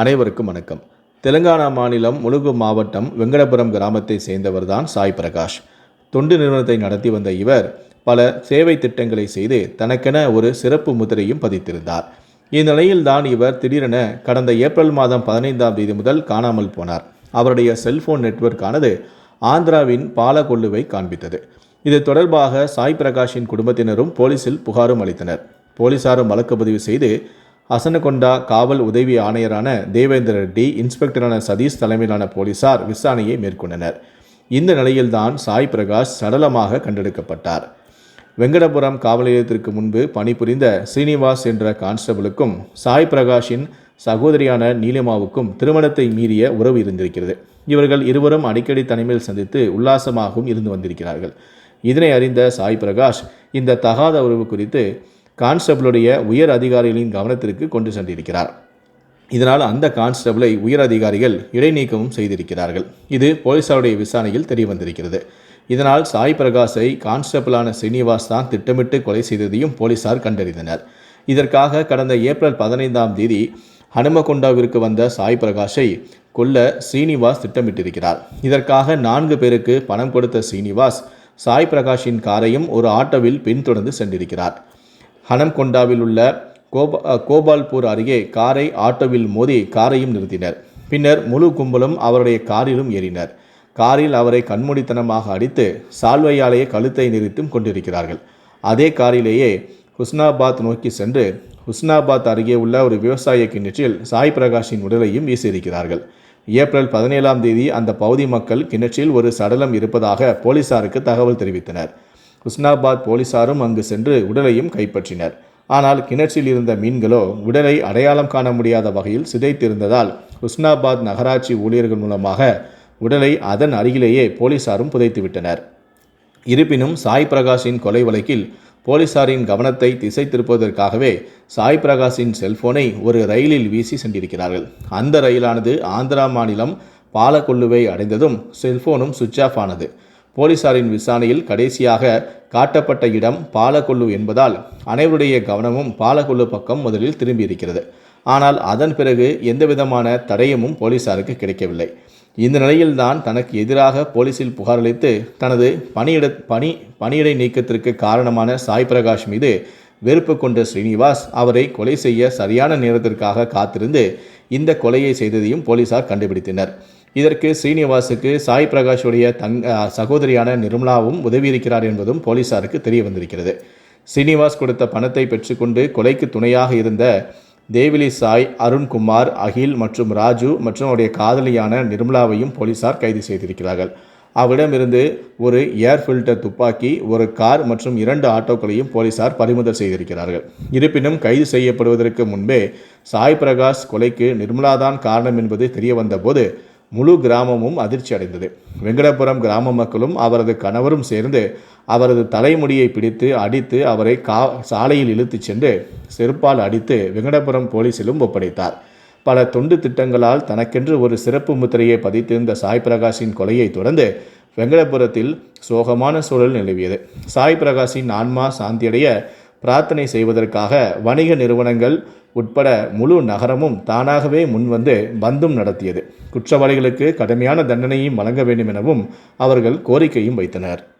அனைவருக்கும் வணக்கம். தெலுங்கானா மாநிலம் முலுகு மாவட்டம் வெங்கடபுரம் கிராமத்தை சேர்ந்தவர்தான் சாய் பிரகாஷ். தொண்டு நிறுவனத்தை நடத்தி வந்த இவர் பல சேவை திட்டங்களை செய்து தனக்கென ஒரு சிறப்பு முதிரையும் பதித்திருந்தார். இந்நிலையில்தான் இவர் திடீரென கடந்த ஏப்ரல் மாதம் பதினைந்தாம் தேதி முதல் காணாமல் போனார். அவருடைய செல்போன் நெட்வொர்க்கானது ஆந்திராவின் பாலகொல்லுவை காண்பித்தது. இது தொடர்பாக சாய் பிரகாஷின் குடும்பத்தினரும் போலீசில் புகாரும் அளித்தனர். போலீசாரும் வழக்கு பதிவு செய்து அசனகொண்டா காவல் உதவி ஆணையரான தேவேந்திர ரெட்டி இன்ஸ்பெக்டரான சதீஷ் தலைமையிலான போலீசார் விசாரணையை மேற்கொண்டனர். இந்த நிலையில்தான் சாய் பிரகாஷ் சடலமாக கண்டெடுக்கப்பட்டார். வெங்கடபுரம் காவல் நிலையத்திற்கு முன்பு பணிபுரிந்த ஸ்ரீனிவாஸ் என்ற கான்ஸ்டபிளுக்கும் சாய் பிரகாஷின் சகோதரியான நீலிமாவுக்கும் திருமணத்தை மீறிய உறவு இருந்திருக்கிறது. இவர்கள் இருவரும் அடிக்கடி தனிமையில் சந்தித்து உல்லாசமாகவும் இருந்து வந்திருக்கிறார்கள். இதனை அறிந்த சாய் பிரகாஷ் இந்த தகாத உறவு குறித்து கான்ஸ்டபிளுடைய உயர் அதிகாரிகளின் கவனத்திற்கு கொண்டு சென்றிருக்கிறார். இதனால் அந்த கான்ஸ்டபிளை உயர் அதிகாரிகள் இடைநீக்கமும் செய்திருக்கிறார்கள். இது போலீசாருடைய விசாரணையில் தெரியவந்திருக்கிறது. இதனால் சாய் பிரகாஷை கான்ஸ்டபிளான ஸ்ரீனிவாஸ் தான் திட்டமிட்டு கொலை செய்ததையும் போலீசார் கண்டறிந்தனர். இதற்காக கடந்த ஏப்ரல் பதினைந்தாம் தேதி ஹனுமகொண்டாவிற்கு வந்த சாய் பிரகாஷை கொல்ல ஸ்ரீனிவாஸ் திட்டமிட்டிருக்கிறார். இதற்காக நான்கு பேருக்கு பணம் கொடுத்த ஸ்ரீனிவாஸ் சாய் பிரகாஷின் காரையும் ஒரு ஆட்டோவில் பின்தொடர்ந்து சென்றிருக்கிறார். ஹனம்கொண்டாவில் உள்ள கோபா கோபால்பூர் அருகே காரை ஆட்டோவில் மோதி காரையும் நிறுத்தினர். பின்னர் முழு கும்பலும் அவருடைய காரிலும் ஏறினர். காரில் அவரை கண்மூடித்தனமாக அடித்து சால்வையாலேயே கழுத்தை நிறுத்தும் கொண்டிருக்கிறார்கள். அதே காரிலேயே ஹுஸ்னாபாத் நோக்கி சென்று ஹுஸ்னாபாத் அருகே உள்ள ஒரு விவசாய கிணற்றில் சாய் பிரகாஷின் உடலையும் வீசியிருக்கிறார்கள். ஏப்ரல் பதினேழாம் தேதி அந்த பகுதி மக்கள் கிணற்றில் ஒரு சடலம் இருப்பதாக போலீசாருக்கு தகவல் தெரிவித்தனர். ஹுஸ்னாபாத் போலீசாரும் அங்கு சென்று உடலையும் கைப்பற்றினர். ஆனால் கிணற்றில் இருந்த மீன்களோ உடலை அடையாளம் காண முடியாத வகையில் சிதைத்திருந்ததால் ஹுஸ்னாபாத் நகராட்சி ஊழியர்கள் மூலமாக உடலை அதன் அருகிலேயே போலீசாரும் புதைத்துவிட்டனர். இருப்பினும் சாய் பிரகாஷின் கொலை வழக்கில் போலீசாரின் கவனத்தை திசை திருப்புவதற்காகவே சாய் பிரகாஷின் செல்போனை ஒரு ரயிலில் வீசி சென்றிருக்கிறார்கள். அந்த ரயிலானது ஆந்திரா மாநிலம் பாலக்கொல்லுவை அடைந்ததும் செல்போனும் சுவிட்ச் ஆஃப் ஆனது. போலீசாரின் விசாரணையில் கடைசியாக காட்டப்பட்ட இடம் பாலக்கொல்லு என்பதால் அனைவருடைய கவனமும் பாலக்கொல்லு பக்கம் முதலில் திரும்பியிருக்கிறது. ஆனால் அதன் பிறகு எந்தவிதமான தடயமும் போலீசாருக்கு கிடைக்கவில்லை. இந்த நிலையில்தான் தனக்கு எதிராக போலீசில் புகார் அளித்து தனது பணியிட பணி பணியிடை நீக்கத்திற்கு காரணமான சாய் பிரகாஷ் மீது வெறுப்பு கொண்ட ஸ்ரீனிவாஸ் அவரை கொலை செய்ய சரியான நேரத்திற்காக காத்திருந்து இந்த கொலையை செய்ததையும் போலீசார் கண்டுபிடித்தனர். இதற்கு ஸ்ரீனிவாசுக்கு சாய் பிரகாஷுடைய தங் சகோதரியான நிர்மலாவும் உதவியிருக்கிறார் என்பதும் போலீசாருக்கு தெரிய வந்திருக்கிறது ஸ்ரீனிவாஸ் கொடுத்த பணத்தை பெற்றுக்கொண்டு கொலைக்கு துணையாக இருந்த தேவிலி சாய் அருண்குமார் அகில் மற்றும் ராஜு மற்றும் அவருடைய காதலியான நிர்மலாவையும் போலீசார் கைது செய்திருக்கிறார்கள். அவரிடமிருந்து ஒரு ஏர் ஃபில்டர் துப்பாக்கி ஒரு கார் மற்றும் இரண்டு ஆட்டோக்களையும் போலீசார் பறிமுதல் செய்திருக்கிறார்கள். இருப்பினும் கைது செய்யப்படுவதற்கு முன்பே சாய் பிரகாஷ் கொலைக்கு நிர்மலாதான் காரணம் என்பது தெரிய வந்தபோது முழு கிராமமும் அதிர்ச்சி அடைந்தது. வெங்கடபுரம் கிராம மக்களும் அவரது கணவரும் சேர்ந்து அவரது தலைமுடியை பிடித்து அடித்து அவரை கா சாலையில் இழுத்துச் சென்று செருப்பால் அடித்து வெங்கடபுரம் போலீசிலும் ஒப்படைத்தார். பல தொண்டு திட்டங்களால் தனக்கென்று ஒரு சிறப்பு முத்திரையை பதித்திருந்த சாய் பிரகாஷின் கொலையை தொடர்ந்து வெங்கடபுரத்தில் சோகமான சூழல் நிலவியது. சாய் பிரகாஷின் ஆன்மா சாந்தியடைய பிரார்த்தனை செய்வதற்காக வணிக நிறுவனங்கள் உட்பட முழு நகரமும் தானாகவே முன்வந்து பந்தும் நடத்தியது. குற்றவாளிகளுக்கு கடுமையான தண்டனையும் வழங்க வேண்டும் எனவும் அவர்கள் கோரிக்கையும் வைத்தனர்.